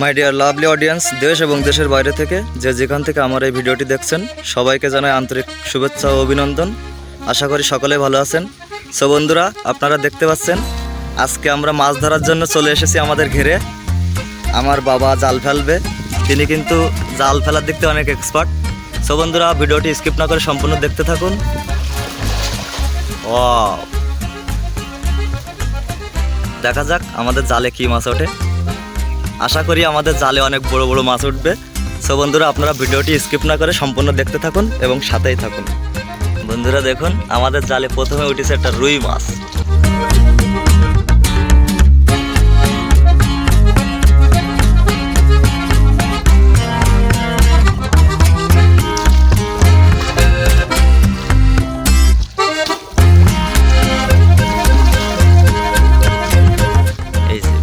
My dear lovely audience দেশ এবং দেশের বাইরে থেকে যে যেখান থেকে আমার এই ভিডিওটি দেখছেন, সবাইকে জানাই আন্তরিক শুভেচ্ছা ও অভিনন্দন। আশা করি সকলে ভালো আছেন। সো বন্ধুরা, আপনারা দেখতে পাচ্ছেন, আজকে আমরা মাছ ধরার জন্য চলে এসেছি আমাদের ঘেরে। আমার বাবা জাল ফেলবে, তিনি কিন্তু জাল ফেলার দিক থেকে অনেক এক্সপার্ট সো বন্ধুরা, ভিডিওটি স্কিপ না করে সম্পূর্ণ দেখতে থাকুন। ও দেখা যাক আমাদের জালে কি মাছ ওঠে। আশা করি আমাদের জালে অনেক বড় বড় মাছ উঠবে। সো বন্ধুরা, আপনারা ভিডিওটি স্কিপ না করে সম্পূর্ণ দেখতে থাকুন এবং সাথেই থাকুন। বন্ধুরা, দেখুন, আমাদের জালে প্রথমে উঠেছে একটা রুই মাছ।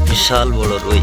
বিশাল বড় রুই।